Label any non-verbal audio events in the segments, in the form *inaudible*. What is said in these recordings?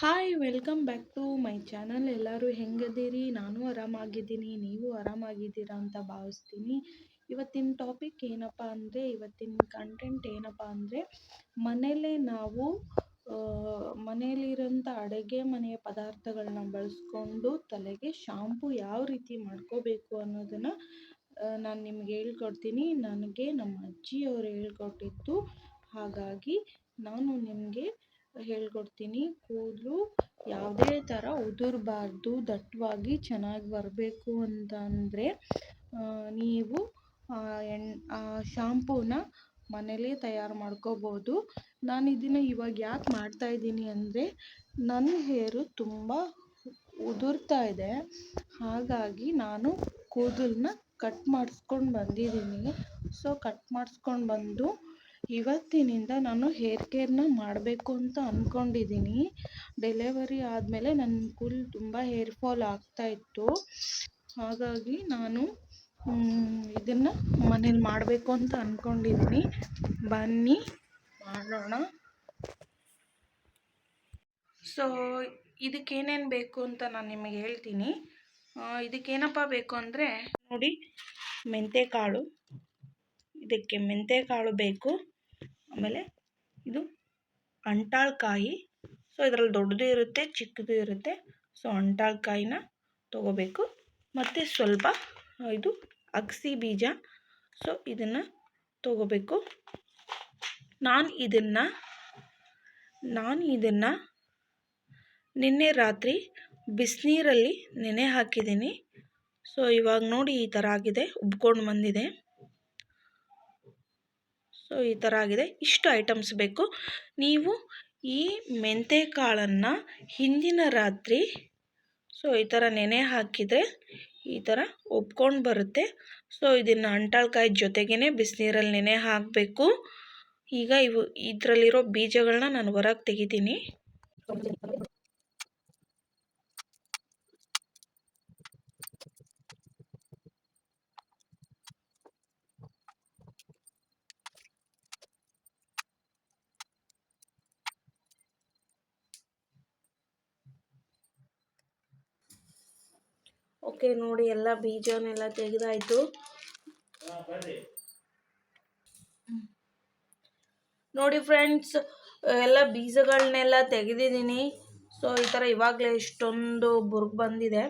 Hi welcome back to my channel ಎಲ್ಲರೂ ಹೆಂಗದೀರಿ? ನಾನು ಆರಾಮಾಗಿದ್ದೀನಿ, ನೀವು ಆರಾಮಾಗಿದ್ದೀರಾ ಅಂತ ಭಾವಿಸ್ತೀನಿ. ಇವತ್ತಿನ ಟಾಪಿಕ್ ಏನಪ್ಪ ಅಂದರೆ, ಇವತ್ತಿನ ಕಂಟೆಂಟ್ ಏನಪ್ಪ ಅಂದರೆ, ಮನೇಲೆ ನಾವು ಮನೆಯಲ್ಲಿರೋಂಥ ಅಡುಗೆ ಮನೆಯ ಪದಾರ್ಥಗಳನ್ನ ಬಳಸ್ಕೊಂಡು ತಲೆಗೆ ಶಾಂಪು ಯಾವ ರೀತಿ ಮಾಡ್ಕೋಬೇಕು ಅನ್ನೋದನ್ನು ನಾನು ನಿಮ್ಗೆ ಹೇಳ್ಕೊಡ್ತೀನಿ. ನನಗೆ ನಮ್ಮ ಅಜ್ಜಿಯವರು ಹೇಳ್ಕೊಟ್ಟಿದ್ದು. ಹಾಗಾಗಿ ನಾನು ನಿಮಗೆ ಹೇಳ್ಕೊಡ್ತೀನಿ. ಕೂದಲು ಯಾವುದೇ ಥರ ಉದುರಬಾರ್ದು, ದಟ್ಟವಾಗಿ ಚೆನ್ನಾಗಿ ಬರಬೇಕು ಅಂತ ಅಂದರೆ ನೀವು ಎಣ್ ಶಾಂಪೂನ ಮನೇಲೇ ತಯಾರು ಮಾಡ್ಕೋಬೋದು. ನಾನು ಇದನ್ನು ಇವಾಗ ಯಾಕೆ ಮಾಡ್ತಾಯಿದ್ದೀನಿ ಅಂದರೆ ನನ್ನ ಹೇರು ತುಂಬ ಉದುರ್ತಾ ಇದೆ. ಹಾಗಾಗಿ ನಾನು ಕೂದಲನ್ನ ಕಟ್ ಮಾಡಿಸ್ಕೊಂಡು ಬಂದಿದ್ದೀನಿ. ಸೊ ಕಟ್ ಮಾಡಿಸ್ಕೊಂಡು ಬಂದು ಇವತ್ತಿನಿಂದ ನಾನು ಹೇರ್ ಕೇರ್ನ ಮಾಡಬೇಕು ಅಂತ ಅಂದ್ಕೊಂಡಿದ್ದೀನಿ ಡೆಲಿವರಿ ಆದಮೇಲೆ ನನ್ನ ಕೂದಲು ತುಂಬ ಹೇರ್ ಫಾಲ್ ಆಗ್ತಾಯಿತ್ತು ಹಾಗಾಗಿ ನಾನು ಇದನ್ನು ಮನೇಲಿ ಮಾಡಬೇಕು ಅಂತ ಅಂದ್ಕೊಂಡಿದ್ದೀನಿ ಬನ್ನಿ, ಮಾಡೋಣ. ಸೊ ಇದಕ್ಕೇನೇನು ಬೇಕು ಅಂತ ನಾನು ನಿಮಗೆ ಹೇಳ್ತೀನಿ. ಇದಕ್ಕೇನಪ್ಪ ಬೇಕು ಅಂದರೆ, ನೋಡಿ ಮೆಂತ್ಯಕಾಳು ಇದಕ್ಕೆ ಮೆಂತ್ಯಕಾಳು ಬೇಕು. ಆಮೇಲೆ ಇದು ಅಂಟಾಳ್ಕಾಯಿ. ಸೊ ಇದರಲ್ಲಿ ದೊಡ್ಡದು ಇರುತ್ತೆ, ಚಿಕ್ಕದು ಇರುತ್ತೆ. ಸೊ ಅಂಟಾಳ್ಕಾಯಿನ ತೊಗೋಬೇಕು. ಮತ್ತು ಸ್ವಲ್ಪ ಇದು ಅಗ್ಸಿ ಬೀಜ. ಸೊ ಇದನ್ನು ತೊಗೋಬೇಕು. ನಾನು ಇದನ್ನು ನಾನು ಇದನ್ನು ನಿನ್ನೆ ರಾತ್ರಿ ಬಿಸಿನೀರಲ್ಲಿ ನೆನೆ ಹಾಕಿದ್ದೀನಿ. ಸೊ ಇವಾಗ ನೋಡಿ ಈ ಥರ ಆಗಿದೆ, ಉಬ್ಕೊಂಡು ಬಂದಿದೆ. ಸೊ, ಈ ಥರ ಆಗಿದೆ. ಇಷ್ಟು ಐಟಮ್ಸ್ ಬೇಕು. ನೀವು ಈ ಮೆಂತೆಕಾಳನ್ನು ಹಿಂದಿನ ರಾತ್ರಿ ಸೊ, ಈ ಥರ ನೆನೆ ಹಾಕಿದರೆ ಈ ಥರ ಒಪ್ಕೊಂಡು ಬರುತ್ತೆ. ಸೊ, ಇದನ್ನು ಅಂಟಾಳ್ಕಾಯಿ ಜೊತೆಗೇ ಬಿಸಿನೀರಲ್ಲಿ ನೆನೆ ಹಾಕಬೇಕು. ಈಗ ಇವು ಇದರಲ್ಲಿರೋ ಬೀಜಗಳನ್ನ ನಾನು ಹೊರಗೆ ತೆಗಿತೀನಿ. ಓಕೆ, ನೋಡಿ ಎಲ್ಲ ಬೀಜನೆಲ್ಲ ತೆಗೆದಾಯ್ತು. ನೋಡಿ ಫ್ರೆಂಡ್ಸ್, ಎಲ್ಲ ಬೀಜಗಳನ್ನೆಲ್ಲ ತೆಗೆದಿದ್ದೀನಿ. ಸೊ, ಈ ಥರ ಇವಾಗಲೇ ಇಷ್ಟೊಂದು ಬುರ್ಗ್ ಬಂದಿದೆ.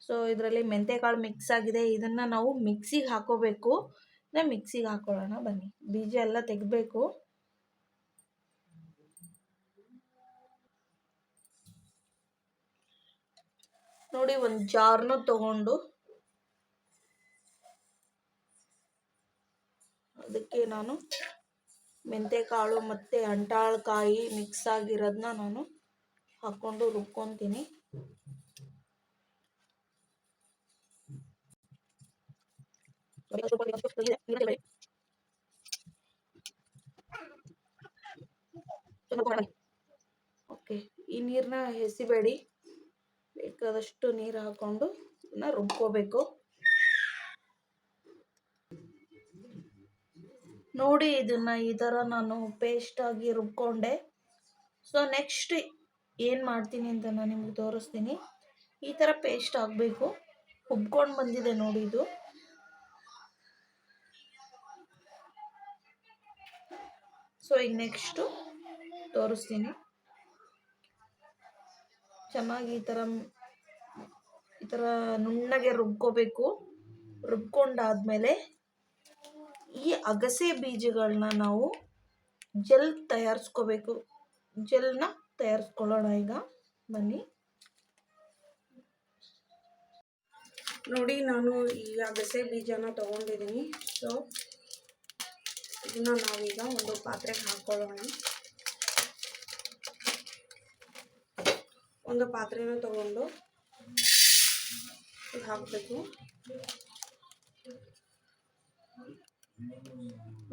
ಸೊ, ಇದರಲ್ಲಿ ಮೆಂತೆಕಾಳು ಮಿಕ್ಸ್ ಆಗಿದೆ. ಇದನ್ನು ನಾವು ಮಿಕ್ಸಿಗೆ ಹಾಕೋಬೇಕು. ಮಿಕ್ಸಿಗೆ ಹಾಕೊಳ್ಳೋಣ, ಬನ್ನಿ. ಬೀಜ ಎಲ್ಲ ತೆಗಬೇಕು. ನೋಡಿ, ಒಂದು ಜಾರ್ನ ತಗೊಂಡು ಅದಕ್ಕೆ ನಾನು ಮೆಂತೆಕಾಳು ಮತ್ತು ಅಂಟಾಳಕಾಯಿ ಮಿಕ್ಸ್ ಆಗಿರೋದನ್ನ ನಾನು ಹಾಕ್ಕೊಂಡು ರುಬ್ಕೊತೀನಿ. ಓಕೆ, ಈ ನೀರನ್ನ ಎಸಿಬೇಡಿ. ಬೇಕಾದಷ್ಟು ನೀರು ಹಾಕೊಂಡು ಅದನ್ನ ರುಬ್ಕೋಬೇಕು. ನೋಡಿ ಇದನ್ನ ಈ ಥರ ನಾನು ಪೇಸ್ಟ್ ಆಗಿ ರುಬ್ಕೊಂಡೆ. ಸೊ ನೆಕ್ಸ್ಟ್ ಏನು ಮಾಡ್ತೀನಿ ಅಂತ ನಾನು ನಿಮ್ಗೆ ತೋರಿಸ್ತೀನಿ. ಈ ಥರ ಪೇಸ್ಟ್ ಆಗಬೇಕು. ಉಬ್ಕೊಂಡು ಬಂದಿದೆ ನೋಡಿ ಇದು. ಸೊ ಈಗ ನೆಕ್ಸ್ಟು ತೋರಿಸ್ತೀನಿ. ಚೆನ್ನಾಗಿ ಈ ಥರ ಈ ಥರ ನುಣ್ಣಗೆ ರುಬ್ಕೋಬೇಕು. ರುಬ್ಕೊಂಡಾದ್ಮೇಲೆ ಈ ಅಗಸೆ ಬೀಜಗಳನ್ನ ನಾವು ಜೆಲ್ ತಯಾರಿಸ್ಕೋಬೇಕು. ಜೆಲ್ನ ತಯಾರಿಸ್ಕೊಳ್ಳೋಣ ಈಗ. ಬನ್ನಿ. ನೋಡಿ, ನಾನು ಈ ಅಗಸೆ ಬೀಜನ ತೊಗೊಂಡಿದ್ದೀನಿ. ಸೊ ಇದನ್ನ ನಾವೀಗ ಒಂದು ಪಾತ್ರೆಗೆ ಹಾಕ್ಕೊಳ್ಳೋಣ ಒಂದು ಪಾತ್ರೆನ ತಗೊಂಡು ಹಾಕಬೇಕು.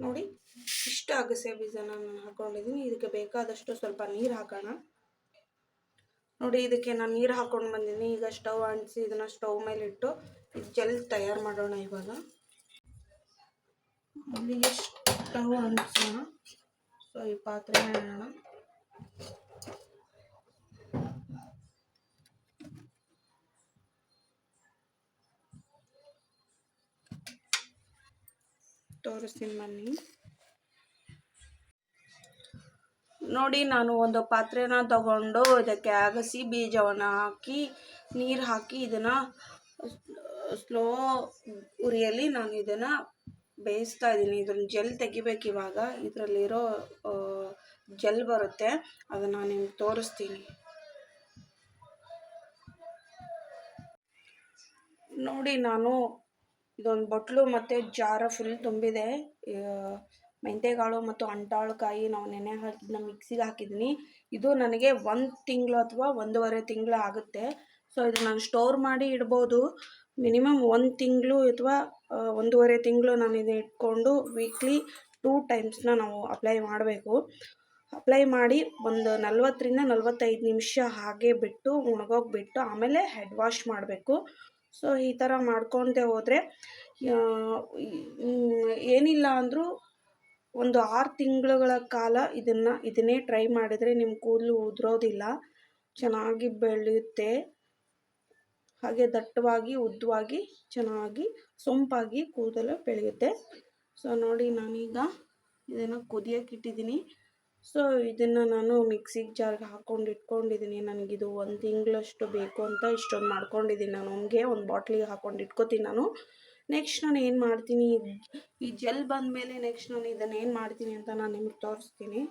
ನೋಡಿ, ಇಷ್ಟು ಅಗಸೆ ಬೀಜನ ನಾನು ಹಾಕೊಂಡಿದ್ದೀನಿ. ಇದಕ್ಕೆ ಬೇಕಾದಷ್ಟು ಸ್ವಲ್ಪ ನೀರು ಹಾಕೋಣ. ನೋಡಿ, ಇದಕ್ಕೆ ನಾನು ನೀರು ಹಾಕೊಂಡು ಬಂದಿದ್ದೀನಿ. ಈಗ ಸ್ಟವ್ ಅಂಟಿಸಿ ಇದನ್ನು ಸ್ಟವ್ ಮೇಲೆ ಇಟ್ಟು ಜೆಲ್ ತಯಾರು ಮಾಡೋಣ ಇವಾಗ. ಸ್ಟವ್ ಅಂಟಿಸೋಣ. ಸೊ, ಈ ಪಾತ್ರೆ ತೋರಿಸ್ತೀನಿ ಬನ್ನಿ. ನೋಡಿ, ನಾನು ಒಂದು ಪಾತ್ರೆನ ತಗೊಂಡು ಇದಕ್ಕೆ ಅಗಸಿ ಬೀಜವನ್ನು ಹಾಕಿ, ನೀರು ಹಾಕಿ ಇದನ್ನು ಸ್ಲೋ ಉರಿಯಲ್ಲಿ ನಾನು ಇದನ್ನು ಬೇಯಿಸ್ತಾ ಇದ್ದೀನಿ. ಇದನ್ನ ಜೆಲ್ ತೆಗಿಬೇಕು ಇವಾಗ. ಇದರಲ್ಲಿರೋ ಜೆಲ್ ಬರುತ್ತೆ. ಅದನ್ನು ನಿಮ್ಗೆ ತೋರಿಸ್ತೀನಿ. ನೋಡಿ, ನಾನು ಇದೊಂದು ಬಟ್ಲು ಮತ್ತು ಜಾರ ಫುಲ್ ತುಂಬಿದೆ. ಮೆಂತೆಕಾಳು ಮತ್ತು ಅಂಟಾಳುಕಾಯಿ ನಾವು ನೆನೆ ಹಾಕಿದ್ದನ್ನ ಮಿಕ್ಸಿಗೆ ಹಾಕಿದ್ದೀನಿ ಇದು ನನಗೆ ಒಂದು ತಿಂಗಳು ಅಥವಾ ಒಂದೂವರೆ ತಿಂಗಳು ಆಗುತ್ತೆ. ಸೊ ಇದು ನಾನು ಸ್ಟೋರ್ ಮಾಡಿ ಇಡ್ಬೋದು. ಮಿನಿಮಮ್ ಒಂದು ತಿಂಗಳು ಅಥವಾ ಒಂದೂವರೆ ತಿಂಗಳು ನಾನು ಇದನ್ನ ಇಟ್ಕೊಂಡು ವೀಕ್ಲಿ ಟೂ ಟೈಮ್ಸ್ನ ನಾವು ಅಪ್ಲೈ ಮಾಡಬೇಕು. ಅಪ್ಲೈ ಮಾಡಿ ಒಂದು ನಲ್ವತ್ತರಿಂದ ನಲ್ವತ್ತೈದು ನಿಮಿಷ ಹಾಗೆ ಬಿಟ್ಟು ಒಣಗೋಗಿಬಿಟ್ಟು ಆಮೇಲೆ ಹೆಡ್ ವಾಶ್ ಮಾಡಬೇಕು. ಸೊ, ಈ ಥರ ಮಾಡ್ಕೊಳ್ದೆ ಹೋದರೆ ಏನಿಲ್ಲ ಅಂದರೂ ಒಂದು ಆರು ತಿಂಗಳುಗಳ ಕಾಲ ಇದನ್ನು, ಇದನ್ನೇ ಟ್ರೈ ಮಾಡಿದರೆ ನಿಮ್ಮ ಕೂದಲು ಉದುರೋದಿಲ್ಲ, ಚೆನ್ನಾಗಿ ಬೆಳೆಯುತ್ತೆ. ಹಾಗೆ ದಟ್ಟವಾಗಿ, ಉದ್ದವಾಗಿ, ಚೆನ್ನಾಗಿ, ಸೊಂಪಾಗಿ ಕೂದಲು ಬೆಳೆಯುತ್ತೆ. ಸೊ, ನೋಡಿ ನಾನೀಗ ಇದನ್ನು ಕುದಿಯೋಕೆ ಇಟ್ಟಿದ್ದೀನಿ. ಸೊ, ಇದನ್ನು ನಾನು ಮಿಕ್ಸಿಗೆ ಜಾರ್ಗೆ ಹಾಕ್ಕೊಂಡು ಇಟ್ಕೊಂಡಿದ್ದೀನಿ ನನಗಿದು ಒಂದು ತಿಂಗಳಷ್ಟು ಬೇಕು ಅಂತ ಇಷ್ಟೊಂದು ಮಾಡ್ಕೊಂಡಿದ್ದೀನಿ ನಾನು ನಮಗೆ ಒಂದು ಬಾಟ್ಲಿಗೆ ಹಾಕ್ಕೊಂಡು ಇಟ್ಕೋತೀನಿ ನಾನು. ನೆಕ್ಸ್ಟ್ ನಾನು ಏನು ಮಾಡ್ತೀನಿ? ಈ ಜೆಲ್ ಬಂದಮೇಲೆ ನೆಕ್ಸ್ಟ್ ನಾನು ಇದನ್ನು ಏನು ಮಾಡ್ತೀನಿ ಅಂತ ನಾನು ನಿಮಗೆ ತೋರಿಸ್ತೀನಿ.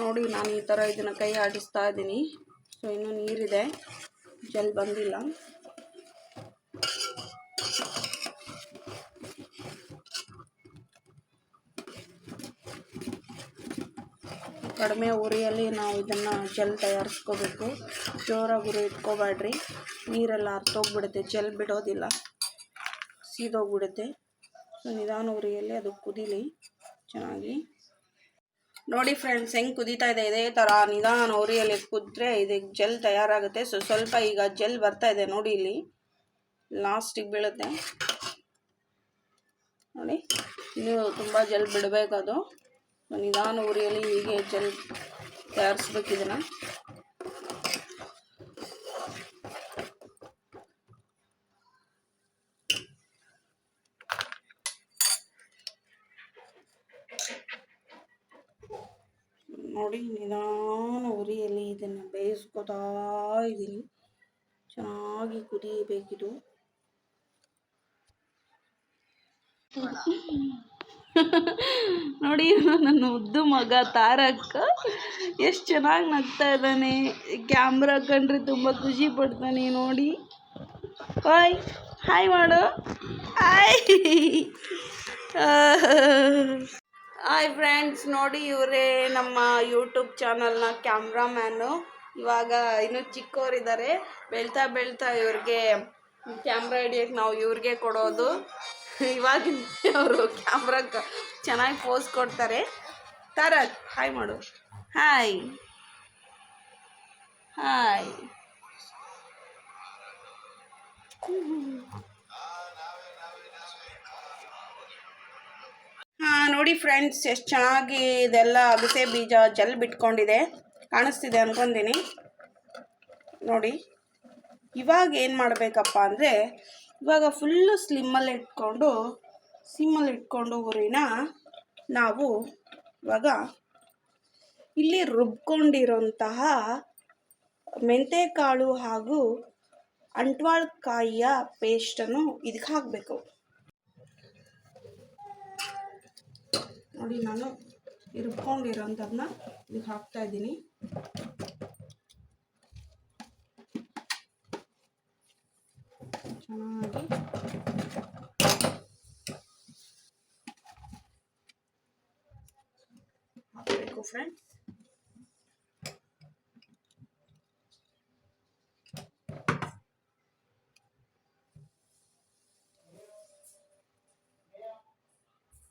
ನೋಡಿ, ನಾನು ಈ ಥರ ಇದನ್ನು ಕೈ ಆಡಿಸ್ತಾ ಇದ್ದೀನಿ ಸೊ ಇನ್ನೂ ನೀರಿದೆ. ಜೆಲ್ ಬಂದಿಲ್ಲ. ಕಡಿಮೆ ಉರಿಯಲ್ಲಿ ನಾವು ಇದನ್ನು ಜೆಲ್ ತಯಾರಿಸ್ಕೋಬೇಕು. ಜೋರಾಗಿ ಉರಿ ಇಟ್ಕೋಬೇಡ್ರಿ. ನೀರೆಲ್ಲ ಹರ್ತೋಗ್ಬಿಡುತ್ತೆ ಜೆಲ್ ಬಿಡೋದಿಲ್ಲ. ಸೀದೋಗ್ಬಿಡುತ್ತೆ. ಸೊ, ನಿಧಾನ ಉರಿಯಲ್ಲಿ ಅದು ಕುದೀಲಿ. ಚೆನ್ನಾಗಿ. ನೋಡಿ ಫ್ರೆಂಡ್ಸ್ ಹೆಂಗೆ ಕುದೀತಾ ಇದೆ, ಇದೇ ಥರ ನಿಧಾನ ಉರಿಯಲ್ಲಿ ಕುದ್ರೆ ಇದಕ್ಕೆ ಜೆಲ್ ತಯಾರಾಗುತ್ತೆ. ಸೊ, ಸ್ವಲ್ಪ ಈಗ ಜೆಲ್ ಬರ್ತಾ ಇದೆ ನೋಡಿ ಇಲ್ಲಿ. ಲಾಸ್ಟಿಗೆ ಬೀಳುತ್ತೆ. ನೋಡಿ ನೀವು ತುಂಬ ಜೆಲ್ ಬಿಡಬೇಕದು ನಿಧಾನ ಉರಿಯಲ್ಲಿ ಹೀಗೆ ಜಲ್ ತಯಾರಿಸ್ಬೇಕು ನೋಡಿ ನಿಧಾನ ಉರಿಯಲ್ಲಿ ಇದನ್ನು ಬೇಯಿಸ್ಕೊತಾ ಇದ್ದೀನಿ ಚೆನ್ನಾಗಿ ಕುದಿಯಬೇಕಿದು. *laughs* ನೋಡಿ ನನ್ನ ಮುದ್ದು ಮಗ ತಾರಕ್. ಎಷ್ಟು ಚೆನ್ನಾಗಿ ನಗ್ತಾ ಇದ್ದಾನೆ. ಕ್ಯಾಮ್ರಾ ಕಂಡ್ರೆ ತುಂಬ ಖುಷಿ ಪಡ್ತಾನೆ ನೋಡಿ. ಹಾಯ್ ಹಾಯ್ ಮಾಡು. ಹಾಯ್. ಹಾಯ್ ಫ್ರೆಂಡ್ಸ್, ನೋಡಿ ಇವರೇ ನಮ್ಮ ಯೂಟ್ಯೂಬ್ ಚಾನಲ್ನ ಕ್ಯಾಮ್ರಾಮ್ಯಾನು. ಇವಾಗ ಇನ್ನೂ ಚಿಕ್ಕವರಿದ್ದಾರೆ. ಬೆಳ್ತಾ ಬೆಳ್ತಾ ಇವ್ರಿಗೆ ಕ್ಯಾಮ್ರಾ ಹಿಡಿಯೋಕ್ಕೆ ನಾವು ಇವ್ರಿಗೆ ಕೊಡೋದು. ಇವಾಗಿನ ಅವರು ಕ್ಯಾಮ್ರಾಕ್ಕೆ ಚೆನ್ನಾಗಿ ಪೋಸ್ ಕೊಡ್ತಾರೆ. ತಾರಕ್ ಹಾಯ್ ಮಾಡು. ಹಾಯ್ ಹಾಯ್ ಹಾಂ, ನೋಡಿ ಫ್ರೆಂಡ್ಸ್ ಎಷ್ಟು ಚೆನ್ನಾಗಿ ಇದೆಲ್ಲ ಅಗಸೆ ಬೀಜ ಜಲ್ ಬಿಟ್ಕೊಂಡಿದೆ. ಕಾಣಿಸ್ತಿದೆ ಅನ್ಕೊಂತೀನಿ. ನೋಡಿ, ಇವಾಗ ಏನು ಮಾಡಬೇಕಪ್ಪ ಅಂದರೆ ಇವಾಗ ಫುಲ್ಲು ಸ್ಲಿಮ್ಮಲ್ಲಿ ಇಟ್ಕೊಂಡು ಸಿಮ್ಮಲ್ಲಿ ಇಟ್ಕೊಂಡು ಉರಿನ ನಾವು ಇವಾಗ ಇಲ್ಲಿ ರುಬ್ಕೊಂಡಿರೋಂತಹ ಮೆಂತೆಕಾಳು ಹಾಗೂ ಅಂಟ್ವಾಳ್ಕಾಯಿಯ ಪೇಸ್ಟನ್ನು ಇದಕ್ಕೆ ಹಾಕಬೇಕು. ನೋಡಿ ನಾನು ರುಬ್ಕೊಂಡಿರೋಂಥದನ್ನ ಇದಕ್ಕೆ ಹಾಕ್ತಾ ಚೆನ್ನಾಗಿ ಹಾಕಬೇಕು ಫ್ರೆಂಡ್ಸ್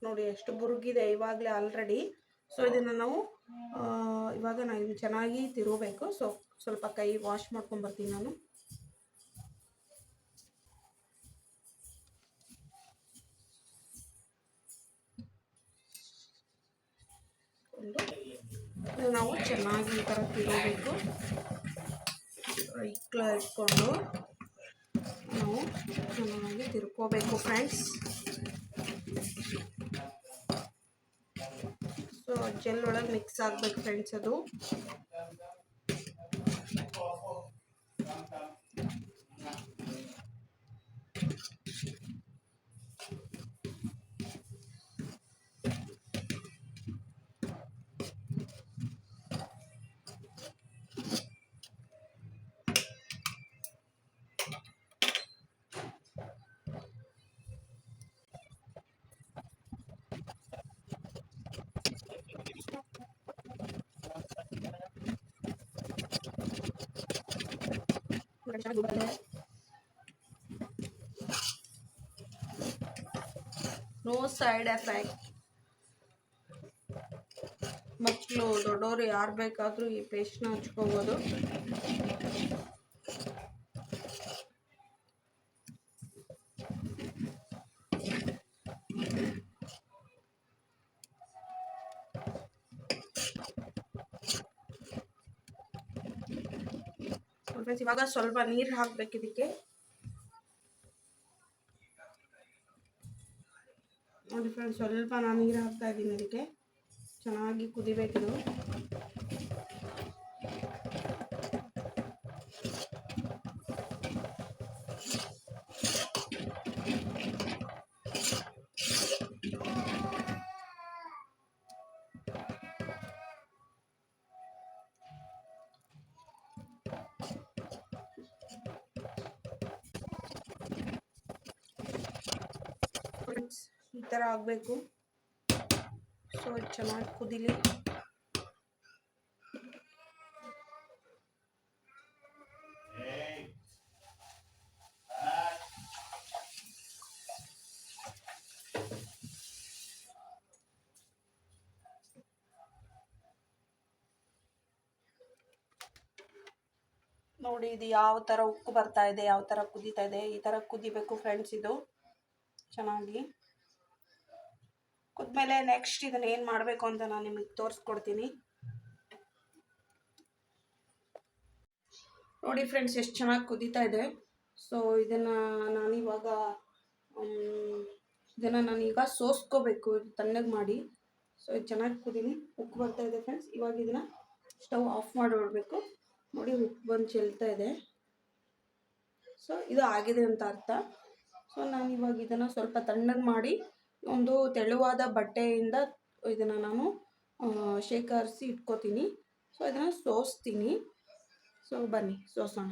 ನೋಡಿ ಎಷ್ಟು ಬುರುಗಿದೆ ಇವಾಗಲೇ ಆಲ್ರೆಡಿ ಸೊ ಇದನ್ನು ನಾವು ಇವಾಗ ನಾನು ಚೆನ್ನಾಗಿ ತಿರುಗಬೇಕು. ಸೊ ಸ್ವಲ್ಪ ಕೈ ವಾಶ್ ಮಾಡ್ಕೊಂಬರ್ತೀನಿ ನಾನು. ಮಕ್ಕಳು ಇಟ್ಕೊಂಡು ನಾವು ಚೆನ್ನಾಗಿ ತಿರ್ಕೋಬೇಕು ಫ್ರೆಂಡ್ಸ್ ಸೊ ಜೆಲ್ ಒಳಗೆ ಮಿಕ್ಸ್ ಆಗಬೇಕು ಫ್ರೆಂಡ್ಸ್ ಅದು. ನೋ ಸೈಡ್ ಎಫೆಕ್ಟ್ ಮಕ್ಕಳು ದೊಡ್ಡವರು ಯಾರು ಬೇಕಾದರೂ ಈ ಪೇಸ್ಟ್ನ ಹಚ್ಕೋಬೋದು ಫ್ರೆಂಡ್ಸ್ ಇವಾಗ ಸ್ವಲ್ಪ ನೀರು ಹಾಕ್ಬೇಕು ಇದಕ್ಕೆ. ನೋಡಿ ಫ್ರೆಂಡ್ಸ್ ಸ್ವಲ್ಪ ನಾನು ನೀರು ಹಾಕ್ತಾ ಇದ್ದೀನಿ ಅದಕ್ಕೆ ಚೆನ್ನಾಗಿ ಕುದಿಬೇಕಿದು ಥರ ಆಗಬೇಕು. ಸೊ ಚೆನ್ನಾಗಿ ಕುದಿಲಿ. ನೋಡಿ, ಇದು ಯಾವ ಥರ ಉಕ್ಕು ಬರ್ತಾ ಇದೆ, ಯಾವ ಥರ ಕುದೀತಾ ಇದೆ, ಈ ಥರ ಕುದಿಬೇಕು ಫ್ರೆಂಡ್ಸ್ ಇದು. ಚೆನ್ನಾಗಿ. ಕುದ್ಮೇಲೆ ನೆಕ್ಸ್ಟ್ ಇದನ್ನ ಏನು ಮಾಡಬೇಕು ಅಂತ ನಾನು ನಿಮಗೆ ತೋರಿಸ್ಕೊಡ್ತೀನಿ. ನೋಡಿ ಫ್ರೆಂಡ್ಸ್ ಎಷ್ಟು ಚೆನ್ನಾಗಿ ಕುದೀತಾ ಇದೆ. ಸೊ ಇದನ್ನು ನಾನಿವಾಗ ಇದನ್ನ ನಾನೀಗ ಸೋಸ್ಕೋಬೇಕು, ತಣ್ಣಗೆ ಮಾಡಿ. ಸೊ ಇದು ಚೆನ್ನಾಗಿ ಕುದೀನಿ. ಉಪ್ಪು ಬರ್ತಾ ಇದೆ ಫ್ರೆಂಡ್ಸ್ ಇವಾಗ ಇದನ್ನು ಸ್ಟವ್ ಆಫ್ ಮಾಡಿಬಿಡ್ಬೇಕು. ನೋಡಿ ಉಪ್ಪು ಬಂದು ಚೆಲ್ತಾ ಇದೆ. ಸೊ ಇದು ಆಗಿದೆ ಅಂತ ಅರ್ಥ. ಸೊ ನಾನು ಇವಾಗ ಇದನ್ನು ಸ್ವಲ್ಪ ತಣ್ಣಗೆ ಮಾಡಿ ಒಂದು ತೆಳುವಾದ ಬಟ್ಟೆಯಿಂದ ಇದನ್ನು ನಾನು ಶೇಖರಿಸಿ ಇಟ್ಕೋತೀನಿ. ಸೊ ಇದನ್ನು ಸೋಸ್ತೀನಿ. ಸೊ ಬನ್ನಿ ಸೋಸೋಣ.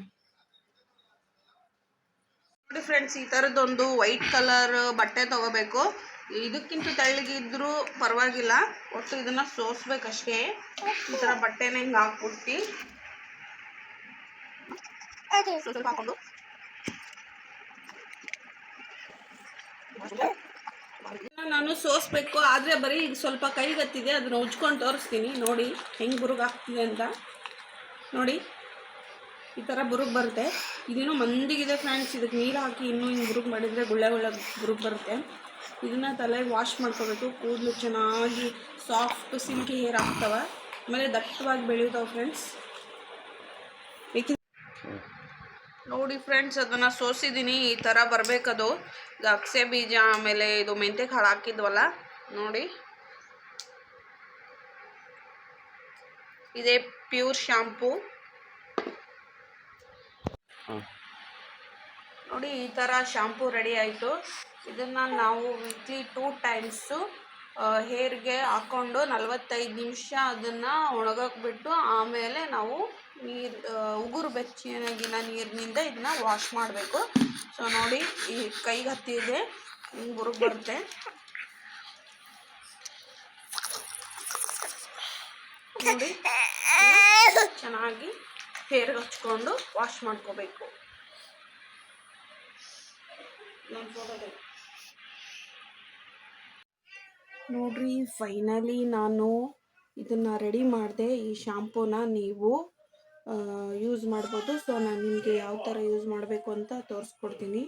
ನೋಡಿ ಫ್ರೆಂಡ್ಸ್ ಈ ಥರದ್ದೊಂದು ವೈಟ್ ಕಲರ್ ಬಟ್ಟೆ ತಗೋಬೇಕು. ಇದಕ್ಕಿಂತ ತೆಳ್ಳಗಿದ್ರೂ ಪರವಾಗಿಲ್ಲ ಒಟ್ಟು ಇದನ್ನ ಸೋಸ್ಬೇಕಷ್ಟೇ. ಈ ಥರ ಬಟ್ಟೆನ ಹಿಂಗೆ ಹಾಕ್ಬಿಟ್ಟು. ಸ್ವಲ್ಪ ಹಾಕೊಂಡು. ನಾನು ಸೋಸ್ಬೇಕು, ಆದರೆ ಬರೀ ಈಗ ಸ್ವಲ್ಪ ಕೈಗತ್ತಿದೆ ಅದನ್ನ ಉಜ್ಕೊಂಡು ತೋರಿಸ್ತೀನಿ. ನೋಡಿ, ಹೆಂಗೆ ಬುರುಗ್ ಆಗ್ತಿದೆ ಅಂತ. ನೋಡಿ, ಈ ಥರ ಬುರುಗ್ ಬರುತ್ತೆ. ಇದೇನು ಮಂದಿಗಿದೆ ಫ್ರೆಂಡ್ಸ್ ಇದಕ್ಕೆ ನೀರು ಹಾಕಿ ಇನ್ನೂ ಹಿಂಗೆ ಬುರುಗ್ ಮಾಡಿದರೆ ಗುಳ್ಳೆ ಗುಳ್ಳೆ ಬುರುಗ್ ಬರುತ್ತೆ. ಇದನ್ನು ತಲೆಗೆ ವಾಶ್ ಮಾಡ್ಕೋಬೇಕು. ಕೂದಲು ಚೆನ್ನಾಗಿ ಸಾಫ್ಟ್ ಸಿಲ್ಕಿ ಹೇರ್ ಆಗ್ತವೆ. ಆಮೇಲೆ ದಟ್ಟವಾಗಿ ಬೆಳೆಯುತ್ತವೆ ಫ್ರೆಂಡ್ಸ್ ಏಕೆ ನೋಡಿ ಫ್ರೆಂಡ್ಸ್ ಅದನ್ನು ಸೋಸಿದ್ದೀನಿ ಈ ಥರ ಬರಬೇಕದು. ಅದು ಅಗಸೆ ಬೀಜ ಆಮೇಲೆ ಇದು ಮೆಂತ್ಯ ಕಾಳು ಹಾಕಿದ್ವಲ್ಲ ನೋಡಿ. ಇದೇ ಪ್ಯೂರ್ ಶಾಂಪೂ. ನೋಡಿ ಈ ಥರ ಶಾಂಪೂ ರೆಡಿ ಆಯಿತು. ಇದನ್ನು ನಾವು ವೀಕ್ಲಿ ಟೂ ಟೈಮ್ಸು ಹೇರ್ಗೆ ಹಾಕ್ಕೊಂಡು ನಲವತ್ತೈದು ನಿಮಿಷ ಅದನ್ನು ಒಣಗಕ್ಕೆ ಬಿಟ್ಟು ಆಮೇಲೆ ನಾವು ನೀರು ಉಗುರು ಬೆಚ್ಚಗಿನ ನೀರಿನಿಂದ ಇದನ್ನ ವಾಶ್ ಮಾಡಬೇಕು. ಸೊ ನೋಡಿ ಈ ಕೈಗೆ ಹತ್ತಿದೆ ಉಂಗುರು ಬರುತ್ತೆ. ನೋಡಿ, ಚೆನ್ನಾಗಿ ಹೇರ್ಗೆ ಹಚ್ಕೊಂಡು ವಾಶ್ ಮಾಡ್ಕೋಬೇಕು. ನೋಡ್ರಿ ಫೈನಲಿ ನಾನು ಇದನ್ನು ರೆಡಿ ಮಾಡಿದೆ. ಈ ಶಾಂಪೂನ ನೀವು ಯೂಸ್ ಮಾಡ್ಬೋದು. ಸೊ ನಾನು ನಿಮಗೆ ಯಾವ ಥರ ಯೂಸ್ ಮಾಡಬೇಕು ಅಂತ ತೋರಿಸ್ಕೊಡ್ತೀನಿ.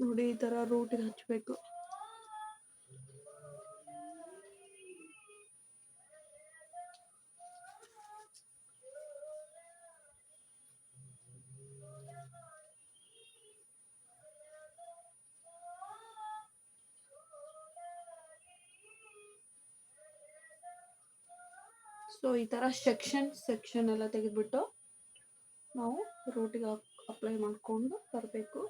ನೋಡಿ ಈ ಥರ ರೂಟಿಗೆ ಹಚ್ಚಬೇಕು ಸೊ ಈ ಥರ ಸೆಕ್ಷನ್ ಸೆಕ್ಷನ್ ಎಲ್ಲ ತೆಗೆದ್ಬಿಟ್ಟು ನಾವು ರೂಟಿಗೆ ಅಪ್ಲೈ ಮಾಡಿಕೊಂಡು ಬರಬೇಕು.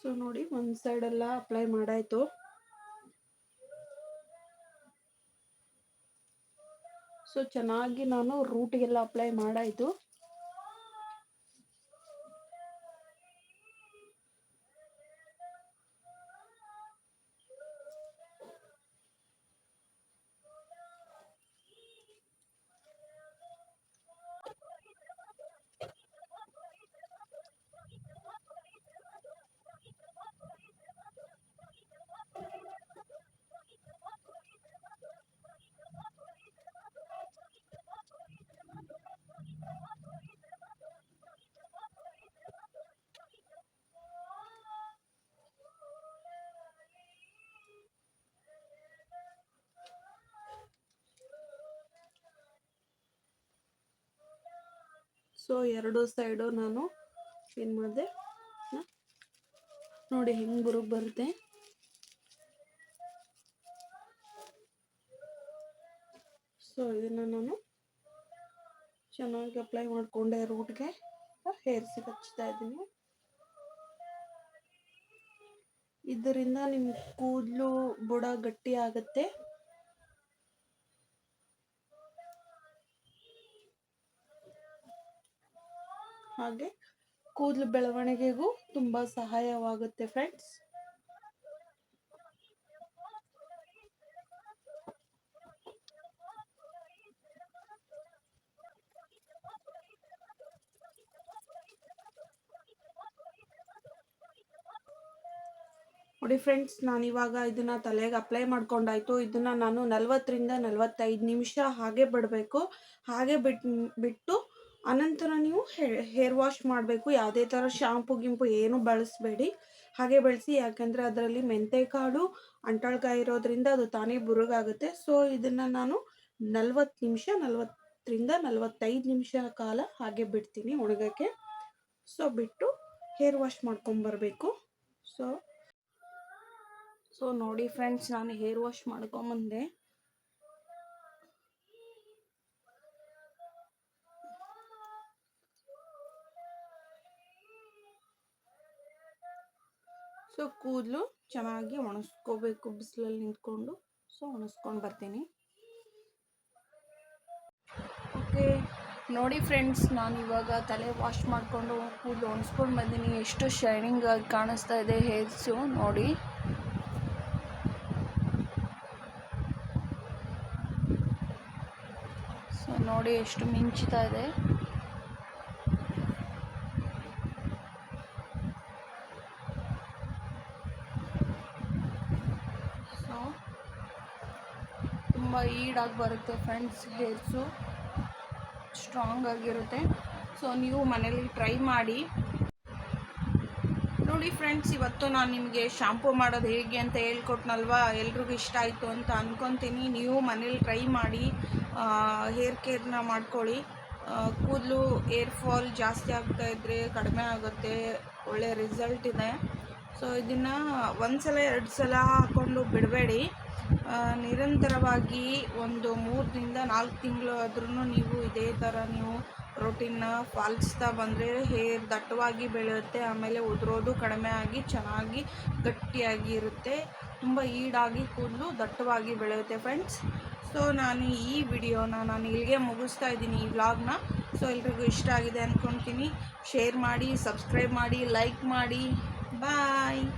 ಸೊ ನೋಡಿ, ಒಂದು ಸೈಡೆಲ್ಲ ಅಪ್ಲೈ ಮಾಡಾಯ್ತು. ಸೊ ಚೆನ್ನಾಗಿ ನಾನು ರೂಟಿಗೆಲ್ಲ ಅಪ್ಲೈ ಮಾಡಾಯ್ತು. ಸೊ ಎರಡು ಸೈಡು ನಾನು ಏನು ಮಾಡಿದೆ? ನೋಡಿ ಹೆಂಗೆ ಗುರು ಬರುತ್ತೆ. ಸೊ ಇದನ್ನು ನಾನು ಚೆನ್ನಾಗಿ ಅಪ್ಲೈ ಮಾಡಿಕೊಂಡೆ ರೂಟ್ಗೆ ಹೇರ್ಸಿ ಹಚ್ತಾ ಇದ್ದೀನಿ. ಇದರಿಂದ ನಿಮ್ಮ ಕೂದಲು ಬುಡ ಗಟ್ಟಿ ಆಗುತ್ತೆ. ಹಾಗೆ ಕೂದಲು ಬೆಳವಣಿಗೆಗೂ ತುಂಬಾ ಸಹಾಯವಾಗುತ್ತೆ ಫ್ರೆಂಡ್ಸ್ ನೋಡಿ ಫ್ರೆಂಡ್ಸ್ ನಾನು ಇವಾಗ ಇದನ್ನ ತಲೆಗೆ ಅಪ್ಲೈ ಮಾಡ್ಕೊಂಡಾಯ್ತು. ಇದನ್ನ ನಾನು ನಲ್ವತ್ತರಿಂದ ನಲ್ವತ್ತೈದು ನಿಮಿಷ ಹಾಗೆ ಬಿಡಬೇಕು. ಹಾಗೆ ಬಿಟ್, ಬಿಟ್ಟು ಅನಂತರ ನೀವು ಹೇರ್ ವಾಶ್ ಮಾಡಬೇಕು. ಯಾವುದೇ ಥರ ಶಾಂಪು ಗಿಂಪು ಏನು ಬಳಸಬೇಡಿ. ಹಾಗೆ ಬಳಸಿ, ಯಾಕೆಂದರೆ ಅದರಲ್ಲಿ ಮೆಂತೆಕಾಳು ಅಂಟಾಳ್ಕಾಯಿ ಇರೋದ್ರಿಂದ ಅದು ತಾನೇ ಬುರುಗಾಗುತ್ತೆ. ಸೊ ಇದನ್ನು ನಾನು ನಲ್ವತ್ತು ನಿಮಿಷ, ನಲ್ವತ್ತರಿಂದ ನಲವತ್ತೈದು ನಿಮಿಷ ಕಾಲ ಹಾಗೆ ಬಿಡ್ತೀನಿ ಒಣಗಕ್ಕೆ. ಸೊ ಬಿಟ್ಟು ಹೇರ್ ವಾಶ್ ಮಾಡ್ಕೊಂಬರಬೇಕು ಸೊ ಸೊ ನೋಡಿ ಫ್ರೆಂಡ್ಸ್ ನಾನು ಹೇರ್ ವಾಶ್ ಮಾಡ್ಕೊಂಬಂದೆ ಸೊ ಕೂದಲು ಚೆನ್ನಾಗಿ ಒಣಸ್ಕೋಬೇಕು, ಬಿಸಿಲಲ್ಲಿ ನಿಂತ್ಕೊಂಡು. ಸೊ ಒಣಸ್ಕೊಂಡು ಬರ್ತೀನಿ. ಓಕೆ ನೋಡಿ ಫ್ರೆಂಡ್ಸ್ ನಾನು ಇವಾಗ ತಲೆ ವಾಶ್ ಮಾಡಿಕೊಂಡು ಕೂದಲು ಒಣಸ್ಕೊಂಡು ಬಂದೀನಿ. ಎಷ್ಟು ಶೈನಿಂಗ್ ಆಗಿ ಕಾಣಿಸ್ತಾ ಇದೆ ಹೇರ್ಸು ನೋಡಿ. ಸೊ ನೋಡಿ ಎಷ್ಟು ಮಿಂಚ್ತಾ ಇದೆ ಸೊ ಈಡಾಗಿ ಬರುತ್ತೆ ಫ್ರೆಂಡ್ಸ್ ಹೇರ್ಸು. ಸ್ಟ್ರಾಂಗ್ ಆಗಿರುತ್ತೆ. ಸೊ, ನೀವು ಮನೇಲಿ ಟ್ರೈ ಮಾಡಿ. ನೋಡಿ ಫ್ರೆಂಡ್ಸ್, ಇವತ್ತು ನಾನು ನಿಮಗೆ ಶಾಂಪೂ ಮಾಡೋದು ಹೇಗೆ ಅಂತ ಹೇಳ್ಕೊಟ್ನಲ್ವಾ? ಎಲ್ರಿಗೂ ಇಷ್ಟ ಆಯಿತು ಅಂತ ಅಂದ್ಕೊತೀನಿ ನೀವು ಮನೇಲಿ ಟ್ರೈ ಮಾಡಿ ಹೇರ್ ಕೇರ್ನ ಮಾಡ್ಕೊಳ್ಳಿ. ಕೂದಲು ಏರ್ ಫಾಲ್ ಜಾಸ್ತಿ ಆಗ್ತಾ ಇದ್ದರೆ ಕಡಿಮೆ ಆಗುತ್ತೆ. ಒಳ್ಳೆ ರಿಸಲ್ಟ್ ಇದೆ. ಸೊ ಇದನ್ನು ಒಂದು ಸಲ ಎರಡು ಸಲ ಹಾಕ್ಕೊಂಡು ಬಿಡಬೇಡಿ ನಿರಂತರವಾಗಿ ಒಂದು ಮೂರರಿಂದ ನಾಲ್ಕು ತಿಂಗಳು ಆದ್ರೂ ನೀವು ಇದೇ ಥರ ನೀವು ಪ್ರೋಟೀನ್ನ ಪಾಲಿಸ್ತಾ ಬಂದರೆ ಹೇರ್ ದಟ್ಟವಾಗಿ ಬೆಳೆಯುತ್ತೆ, ಆಮೇಲೆ ಉದುರೋದು ಕಡಿಮೆ ಆಗಿ ಚೆನ್ನಾಗಿ ಗಟ್ಟಿಯಾಗಿ ಇರುತ್ತೆ, ತುಂಬ ಈಡಾಗಿ ಕೂದಲು ದಟ್ಟವಾಗಿ ಬೆಳೆಯುತ್ತೆ ಫ್ರೆಂಡ್ಸ್ ಸೊ ನಾನು ಈ ವಿಡಿಯೋನ ನಾನು ಇಲ್ಲಿಗೆ ಮುಗಿಸ್ತಾ ಇದ್ದೀನಿ ಈ ವ್ಲಾಗ್ನ ಸೊ ಎಲ್ರಿಗೂ ಇಷ್ಟ ಆಗಿದೆ ಅಂದ್ಕೊತೀನಿ ಶೇರ್ ಮಾಡಿ ಸಬ್ಸ್ಕ್ರೈಬ್ ಮಾಡಿ ಲೈಕ್ ಮಾಡಿ. Bye!